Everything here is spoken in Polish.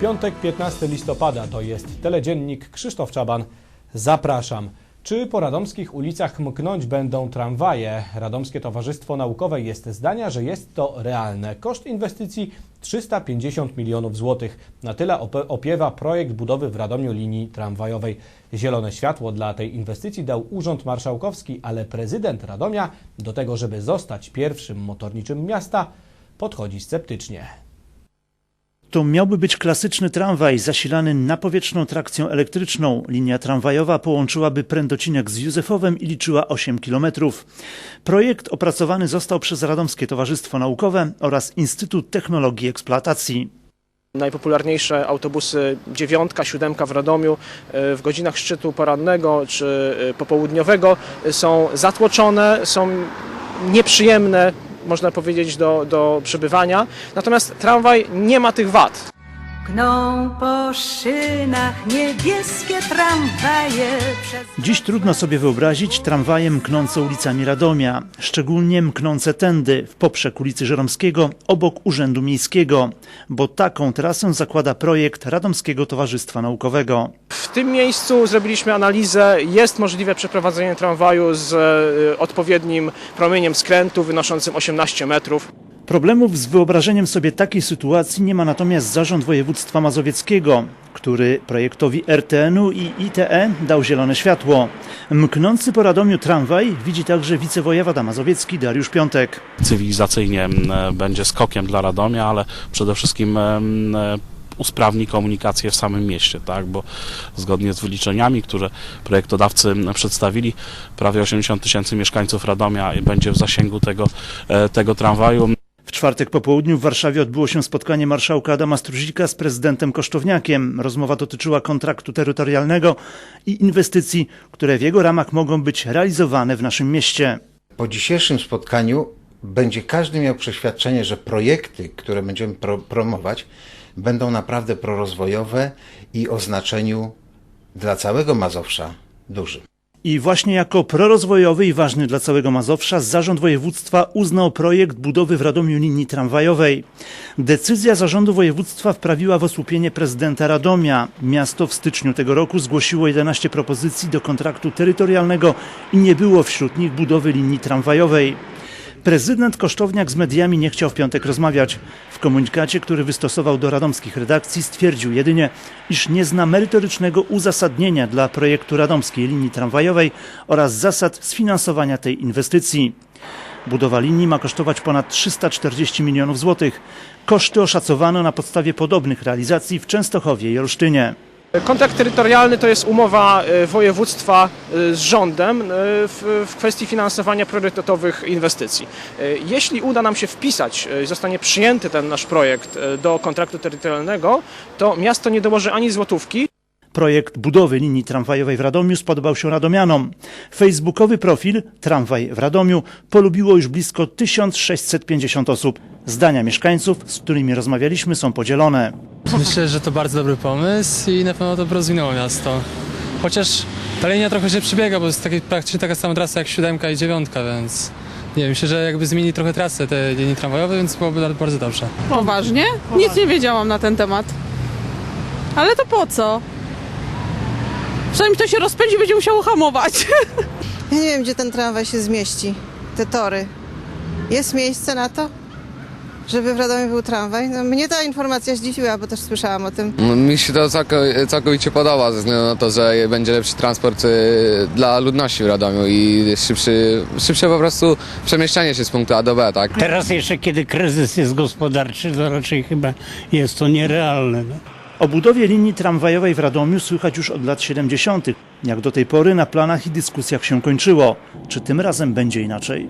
piątek 15 listopada, to jest teledziennik Krzysztof Czaban. Zapraszam. Czy po radomskich ulicach mknąć będą tramwaje? Radomskie Towarzystwo Naukowe jest zdania, że jest to realne. Koszt inwestycji 350 milionów złotych. Na tyle op- opiewa projekt budowy w Radomiu linii tramwajowej. Zielone światło dla tej inwestycji dał Urząd Marszałkowski, ale prezydent Radomia do tego, żeby zostać pierwszym motorniczym miasta, podchodzi sceptycznie. To miałby być klasyczny tramwaj zasilany napowietrzną trakcją elektryczną. Linia tramwajowa połączyłaby Prędocinek z Józefowem i liczyła 8 kilometrów. Projekt opracowany został przez Radomskie Towarzystwo Naukowe oraz Instytut Technologii Eksploatacji. Najpopularniejsze autobusy dziewiątka, siódemka w Radomiu e, w godzinach szczytu porannego czy e, popołudniowego są zatłoczone, są nieprzyjemne, można powiedzieć, do, do przebywania. Natomiast tramwaj nie ma tych wad. Gną po szynach niebieskie tramwaje przez... Dziś trudno sobie wyobrazić tramwaje mknące ulicami Radomia, szczególnie mknące tędy, w poprzek ulicy Żeromskiego, obok Urzędu Miejskiego, bo taką trasę zakłada projekt Radomskiego Towarzystwa Naukowego. W tym miejscu zrobiliśmy analizę. Jest możliwe przeprowadzenie tramwaju z e, odpowiednim promieniem skrętu wynoszącym 18 metrów. Problemów z wyobrażeniem sobie takiej sytuacji nie ma natomiast Zarząd Województwa Mazowieckiego, który projektowi RTN-u i ITE dał zielone światło. Mknący po Radomiu tramwaj widzi także wicewojewoda mazowiecki Dariusz Piątek. cywilizacyjnie m, e, będzie skokiem dla Radomia, ale przede wszystkim em, e, usprawni komunikację w samym mieście, tak? bo zgodnie z wyliczeniami, które projektodawcy m, przedstawili, prawie 80 tysięcy mieszkańców Radomia będzie w zasięgu tego, e, tego tramwaju. W czwartek po południu w Warszawie odbyło się spotkanie marszałka Adama Struzika z prezydentem Kosztowniakiem. Rozmowa dotyczyła kontraktu terytorialnego i inwestycji, które w jego ramach mogą być realizowane w naszym mieście. Po dzisiejszym spotkaniu będzie każdy miał przeświadczenie, że projekty, które będziemy pro promować, będą naprawdę prorozwojowe i o znaczeniu dla całego Mazowsza dużym. I właśnie jako prorozwojowy i ważny dla całego Mazowsza Zarząd Województwa uznał projekt budowy w Radomiu linii tramwajowej. Decyzja Zarządu Województwa wprawiła w osłupienie prezydenta Radomia. Miasto w styczniu tego roku zgłosiło 11 propozycji do kontraktu terytorialnego i nie było wśród nich budowy linii tramwajowej. Prezydent Kosztowniak z mediami nie chciał w piątek rozmawiać. W komunikacie, który wystosował do radomskich redakcji, stwierdził jedynie, iż nie zna merytorycznego uzasadnienia dla projektu radomskiej linii tramwajowej oraz zasad sfinansowania tej inwestycji. Budowa linii ma kosztować ponad 340 milionów złotych. Koszty oszacowano na podstawie podobnych realizacji w Częstochowie i Olsztynie. Kontrakt terytorialny to jest umowa e, województwa e, z rządem e, w, kwestii finansowania priorytetowych inwestycji. Jeśli uda nam się wpisać, zostanie przyjęty ten nasz projekt do kontraktu terytorialnego, to miasto nie dołoży ani złotówki. Projekt budowy linii tramwajowej w Radomiu spodobał się radomianom. Facebookowy profil Tramwaj w Radomiu polubiło już blisko 1650 osób. Zdania mieszkańców, z którymi rozmawialiśmy, są podzielone. Myślę, że to bardzo dobry pomysł i na pewno to rozwinęło miasto. Chociaż ta linia trochę się przebiega, bo jest taki, praktycznie taka sama trasa jak siódemka i dziewiątka, więc nie wiem, myślę, że jakby zmieni trochę trasę tej linii tramwajowej, więc byłoby bardzo dobrze. Poważnie? Nic nie wiedziałam na ten temat. Ale to po co? Zanim to się rozpędzi, będzie musiało hamować. Ja nie wiem, gdzie ten tramwaj się zmieści, te tory. Jest miejsce na to, żeby w Radomiu był tramwaj? No, mnie ta informacja zdziwiła, bo też słyszałam o tym. No, Mi się to całko- całkowicie podoba, ze względu na to, że będzie lepszy transport y, dla ludności w Radomiu i szybszy, szybsze po prostu przemieszczanie się z punktu A do B, tak? Teraz jeszcze, kiedy kryzys jest gospodarczy, to raczej chyba jest to nierealne. No. O budowie linii tramwajowej w Radomiu słychać już od lat 70. Jak do tej pory na planach i dyskusjach się kończyło. Czy tym razem będzie inaczej?